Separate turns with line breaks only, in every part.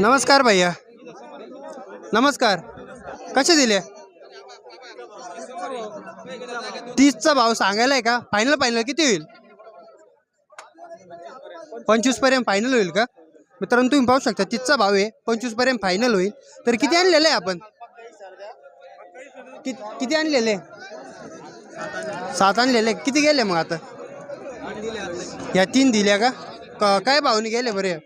नमस्कार भैया। नमस्कार। कसे दिले? तीसचा भाव सांगायला आहे का? फायनल फायनल किती होईल? पंचवीसपर्यंत फायनल होईल का? मित्रांनो तुम्ही पाहू शकता तीसचा भाव आहे पंचवीसपर्यंत फायनल होईल. तर किती आणलेलं आहे आपण? कि- किती आणलेले सात आणलेले किती गेले मग आता? या तीन दिल्या का? क- काय भावने गेले बरे?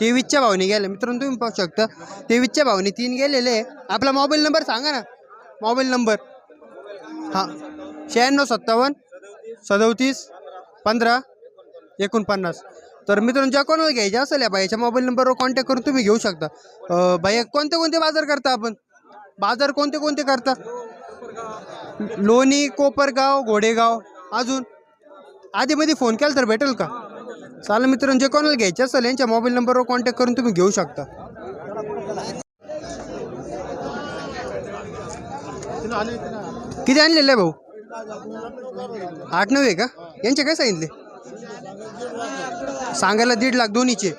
तेवीसच्या भावने गेले. मित्रांनो तुम्ही पाहू शकता. तेवीसच्या भावने तीन गेलेले. आहे. आपला मोबाईल नंबर सांगा ना. Mobile number. हां. शहाण्णव सत्तावन्न सदोतीस पंधरा एकोणपन्नास. तर मित्रांनो ज्या कोणाला घ्यायच्या असेल या बाईच्या मोबाईल नंबरवर कॉन्टॅक्ट करून तुम्ही घेऊ शकता. अं, बाई कोणते कोणते बाजार करता आपण? बाजार कोणते कोणते करता? लोणी कोपरगाव घोडेगाव अजून? आधीमध्ये फोन केला तर भेटेल का? चालेल मित्रांनो जे कोणाला घ्यायचे असेल यांच्या मोबाईल नंबरवर कॉन्टॅक्ट करून तुम्ही घेऊ शकता. किती आणलेलं आहे भाऊ? आठ नऊ आहे का? यांचे काय सांगितले? सांगायला दीड लाख दोन्हीचे.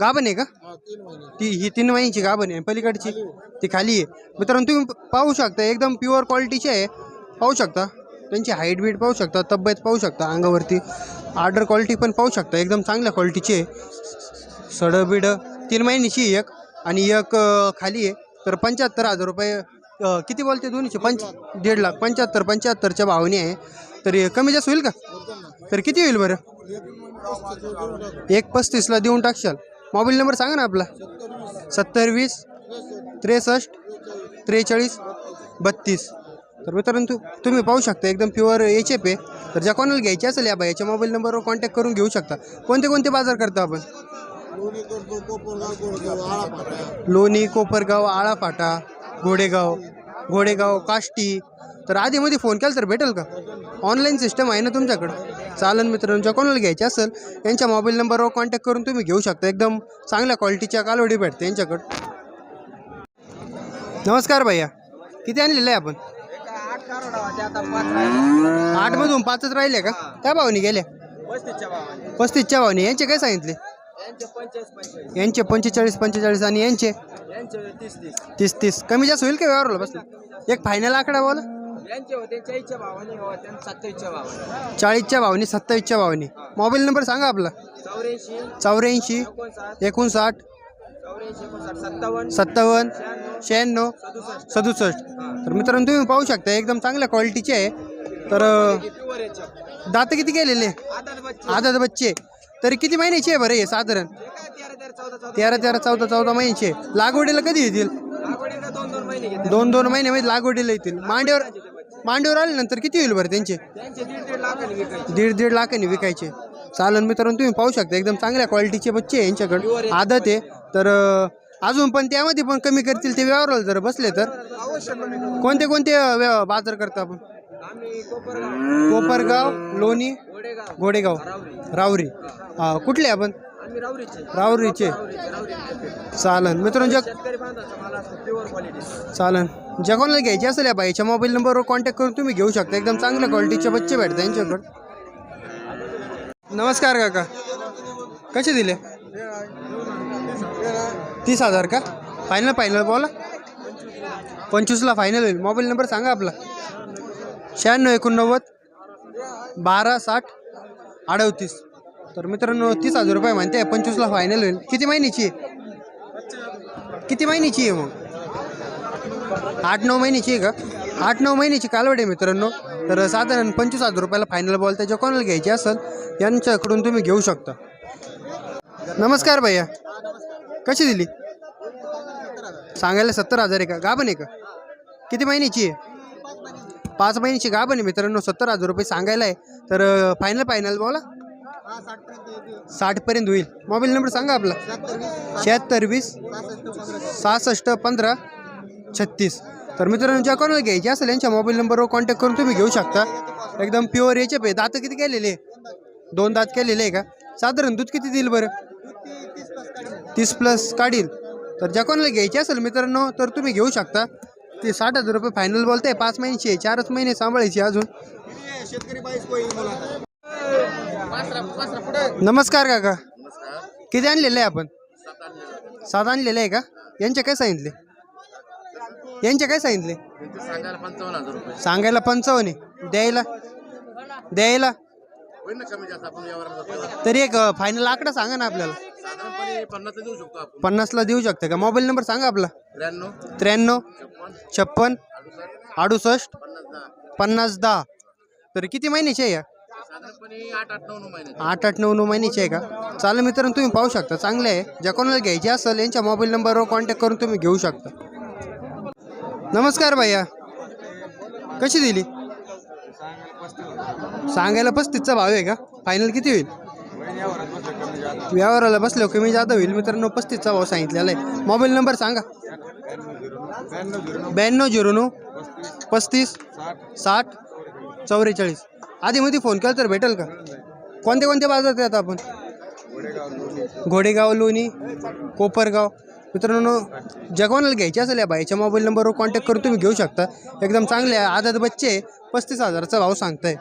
गाभण आहे का? ती ही तीन महिन्याची गाभण आहे. पलीकडची ती खाली आहे. मित्रांनो तुम्ही पाहू शकता एकदम प्युअर क्वालिटीची आहे. पाहू शकता. त्यांची हाईट बीट पाहू शकता तब्येत पाहू शकता अंगावरती. आर्डर क्वालिटी पण पाहू शकता एकदम चांगल्या क्वालिटीची आहे. सडं बिडं तीन महिन्याची एक आणि एक खाली आहे. तर पंच्याहत्तर हजार रुपये किती बोलते दोन्हीचे? पंच दीड लाख पंच्याहत्तर पंच्याहत्तरच्या भावने आहे. तर कमी जास्त होईल का? तर किती होईल बरं? एक पस्तीसला देऊन टाकशाल. मोबाईल नंबर सांगा ना आपला. सत्तर वीस त्रेसष्ट त्रेचाळीस बत्तीस. तर मित्रांनो तुम्ही पाहू शकता एकदम प्युअर एच एफ आहे. तर ज्या कोणाला घ्यायची असेल या याच्या मोबाईल नंबरवर कॉन्टॅक्ट करून घेऊ शकता. कोणते कोणते बाजार करतो आपण? लोणी कोपरगाव आळाफाटा घोडेगाव घोडेगाव काष्टी. तर आधीमध्ये फोन केला तर भेटेल का? ऑनलाईन सिस्टम आहे ना तुमच्याकडं. चालन मित्रांनो ज्या कोणाला घ्यायचे असेल यांच्या मोबाईल नंबरवर कॉन्टॅक्ट करून तुम्ही घेऊ शकता. एकदम चांगल्या क्वालिटीच्या कालवडी भेटते यांच्याकडं. नमस्कार भैया. किती आणलेलं आहे आपण? आठमधून पाचच राहिले का? काय भावनी गेल्या पस्तीसच्या भावनी. यांचे काय सांगितले? यांचे पंचेचाळीस पंचेचाळीस आणि यांचे? तीस तीस. कमी जास्त होईल का व्यवहारला बस एक फायनल आकडा बोला.
चाळीसच्या भावाने सत्तावीसच्या भावाने.
मोबाईल नंबर सांगा आपला.
चौऱ्याऐंशी एकोणसाठ सत्तावन्न
शहाण्णव
सदुसष्ट.
तर मित्रांनो तुम्ही पाहू शकता एकदम चांगल्या क्वालिटीचे आहे. तर दात किती गेलेले? आदत बच्चे. तरी किती महिन्याचे आहे बरं हे साधारण?
तेरा तेरा चौदा चौदा
महिन्याचे. लागवडीला कधी येतील?
दोन दोन महिने
महिन्यामध्ये लागवडीला येतील. मांडीवर मांडीवर आल्यानंतर किती होईल बरं त्यांचे?
दीड दीड लाखाने विकायचे.
चालन मित्रांनो तुम्ही पाहू शकता एकदम चांगल्या क्वालिटीचे बच्चे यांच्याकडे. आदत आहे. तर अजून पण त्यामध्ये पण कमी करतील ते व्यवहाराला जर बसले तर. कोणते कोणते व्यव- बाजार करता आपण?
कोपरगाव
लोणी
घोडेगाव रावरी.
हा कुठले आपण?
रावरीचे.
चालन. मित्रांनो
जग
चालन. ज्या घ्यायची घ्यायचे असेल या बाईच्या मोबाईल नंबरवर कॉन्टॅक्ट करून तुम्ही घेऊ शकता. एकदम चांगल्या क्वालिटीचे बच्चे भेटतात यांच्याकडे. नमस्कार काका. कसे दिले? तीस हजार का? फायनल फायनल बोला. पंचवीसला फायनल होईल. मोबाईल नंबर सांगा आपला. शहाण्णव एकोणनव्वद बारा साठ अडतीस. तर मित्रांनो तीस हजार रुपये म्हणते पंचवीसला फायनल होईल. किती महिन्याची आहे? किती महिन्याची आहे मग? आठ नऊ महिन्याची आहे का? आठ नऊ महिन्याची कालवड आहे मित्रांनो. तर साधारण पंचवीस हजार रुपयाला फायनल बॉल त्याच्या कोणाला घ्यायची असेल यांच्याकडून तुम्ही घेऊ शकता. नमस्कार भैया. कशी दिली? सांगायला सत्तर हजार आहे का? गाभण आहे का? किती महिन्याची आहे? पाच महिन्याची गाभण आहे मित्रांनो सत्तर हजार रुपये सांगायला आहे. तर फायनल फायनल बोला. साठपर्यंत होईल. मोबाईल नंबर सांगा आपला. शहात्तर वीस सहासष्ट पंधरा छत्तीस. तर मित्रांनो ज्या कोणाला घ्यायची असेल यांच्या मोबाईल नंबरवर कॉन्टॅक्ट करून तुम्ही घेऊ शकता. एकदम प्युअर याचे पे दात किती केलेले? दोन दात केलेले आहे का? साधारण दूध किती देईल बरं? तीस प्लस काढील. तर ज्या कोणाला घ्यायची असेल मित्रांनो तर तुम्ही घेऊ शकता. ते साठ हजार रुपये फायनल बोलते पाच महिन्याची चारच महिने सांभाळायची अजून. नमस्कार काका. किती आणलेलं आहे आपण? सात आणलेलं आहे का? यांचे काय सांगितले? यांचे काय सांगितले?
सांगायला पंचावन्न
सांगायला आहे. द्यायला? द्यायला? तरी एक फायनल आकडा सांगा ना आपल्याला.
साधारणपणे पन्नास देऊ शकतो आपण.
पन्नासला देऊ शकता का? मोबाईल नंबर सांगा आपला.
त्र्याण्णव.
त्र्याण्णव
छप्पन
छप्पन
अडुसष्ट
अडुसष्ट
पन्नास दहा.
पन्नास दहा तर किती महिन्याची आहे या?
साधारणपणे आठ आठ नऊ नऊ महिने.
आठ आठ नऊ नऊ महिन्याची आहे का? चालेल मित्रांनो तुम्ही पाहू शकता. चांगले आहे. ज्या कोणाला घ्यायची असेल यांच्या मोबाईल नंबरवर कॉन्टॅक्ट करून तुम्ही घेऊ शकता. नमस्कार भैया. कशी दिली? सांगायला पस्तीसचा भाव आहे का? फायनल किती होईल? व्यवहाराला बसलो कमी जादा होईल. मित्रांनो पस्तीसचा भाव सांगितलेला आहे. मोबाईल नंबर सांगा. ब्याण्णव झिरो नऊ पस्तीस साठ चौवेचाळीस. आधीमध्ये फोन केला तर भेटेल का? कोणते कोणते बाजारात येतात आपण? घोडेगाव लोणी कोपरगाव. मित्रांनो जगवानाला घ्यायची असेल या बाईच्या मोबाईल नंबरवर कॉन्टॅक्ट करून तुम्ही घेऊ शकता. एकदम चांगले आहे आदत बच्चे पस्तीस हजाराचा भाव सांगताय.